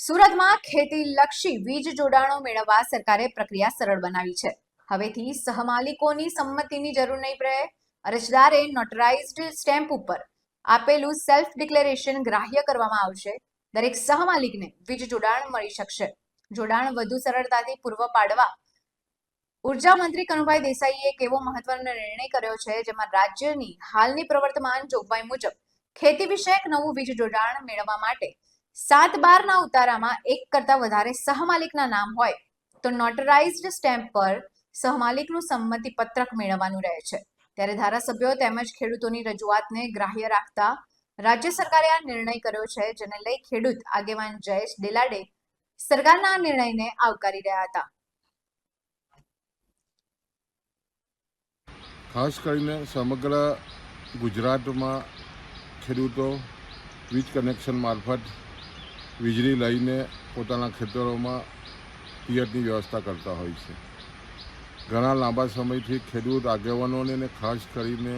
સુરતમાં ખેતીલક્ષી વીજ જોડાણો મેળવવા સરકારે પ્રક્રિયા સરળ બનાવી છે. હવેથી સહમાલિકોની સંમતિની જરૂર નહીં રહે અરજદારે નોટરાઇઝ્ડ સ્ટેમ્પ ઉપર આપેલું સેલ્ફ ડિક્લેરેશન ગ્રાહ્ય કરવામાં આવશે. દરેક સહમાલિકને વીજ જોડાણ મળી શકશે. જોડાણ વધુ સરળતાથી પૂર્વ પાડવા ઊર્જા મંત્રી કનુભાઈ દેસાઈએ એક એવો મહત્વનો નિર્ણય કર્યો છે, જેમાં રાજ્યની હાલની પ્રવર્તમાન જોગવાઈ મુજબ ખેતી વિષયક નવું વીજ જોડાણ મેળવવા માટે સાત બારના ઉતારામાં એક કરતા વધારે સહમાલિકના નામ હોય તો નોટરાઇઝ્ડ સ્ટેમ્પ પર સહમાલિકનું સંમતિ પત્રક મેળવવાનું રહે છે. ત્યારે ધારાસભ્યો તેમજ ખેડૂતોની રજૂઆતને ગ્રાહ્ય રાખતા રાજ્ય સરકારે આ નિર્ણય કર્યો છે, જેને લઈ ખેડૂત આગેવાન જયેશ ડેલાડે સરકારના આ નિર્ણયને આવકારી રહ્યા હતા. ખાસ કરીને સમગ્ર ગુજરાતમાં ખેડૂતો વીજ કનેક્શન મારફત વીજળી લઈને પોતાના ખેતરોમાં પિયતની વ્યવસ્થા કરતા હોય છે. ઘણા લાંબા સમયથી ખેડૂત આગેવાનોને ને ખાસ કરીને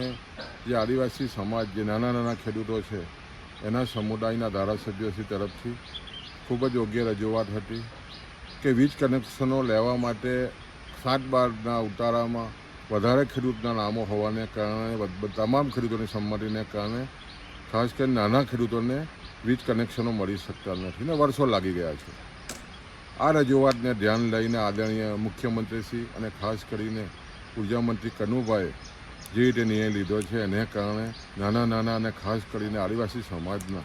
જે આદિવાસી સમાજ, જે નાના નાના ખેડૂતો છે, એના સમુદાયના ધારાસભ્યોશ્રી તરફથી ખૂબ જ યોગ્ય રજૂઆત હતી કે વીજ કનેક્શનો લેવા માટે સાત બારના ઉતારામાં વધારે ખેડૂતના નામો હોવાને કારણે તમામ ખેડૂતોની સંમતિને કારણે, ખાસ કરીને નાના ખેડૂતોને વીજ કનેક્શનો મળી શકતા નથી ને વર્ષો લાગી ગયા છે. આ રજૂઆતને ધ્યાન લઈને આદરણીય મુખ્યમંત્રીશ્રી અને ખાસ કરીને ઉર્જામંત્રી કનુભાઈ જે રીતે નિર્ણય લીધો છે એને કારણે નાના નાના અને ખાસ કરીને આદિવાસી સમાજના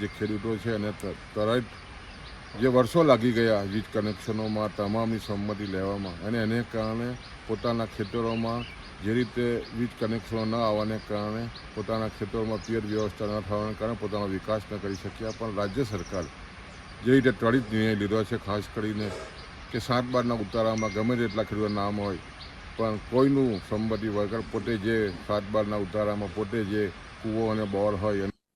જે ખેડૂતો છે એને તરત જે વર્ષો લાગી ગયા વીજ કનેક્શનોમાં તમામની સંમતિ લેવામાં અને એને કારણે પોતાના ખેતરોમાં જે રીતે વીજ કનેક્શનો ન આવવાને કારણે પોતાના ખેતરોમાં પિયર વ્યવસ્થા ન થવાને કારણે પોતાનો વિકાસ ન કરી શક્યા, પણ રાજ્ય સરકાર જે રીતે ત્વરિત નિર્ણય લીધો છે, ખાસ કરીને કે સાત બારના ઉતારામાં ગમે તેટલા ખેડૂતો નામ હોય, પણ કોઈનું સંમતિ વગર પોતે જે સાત બારના ઉતારામાં પોતે જે કૂવો અને બોર હોય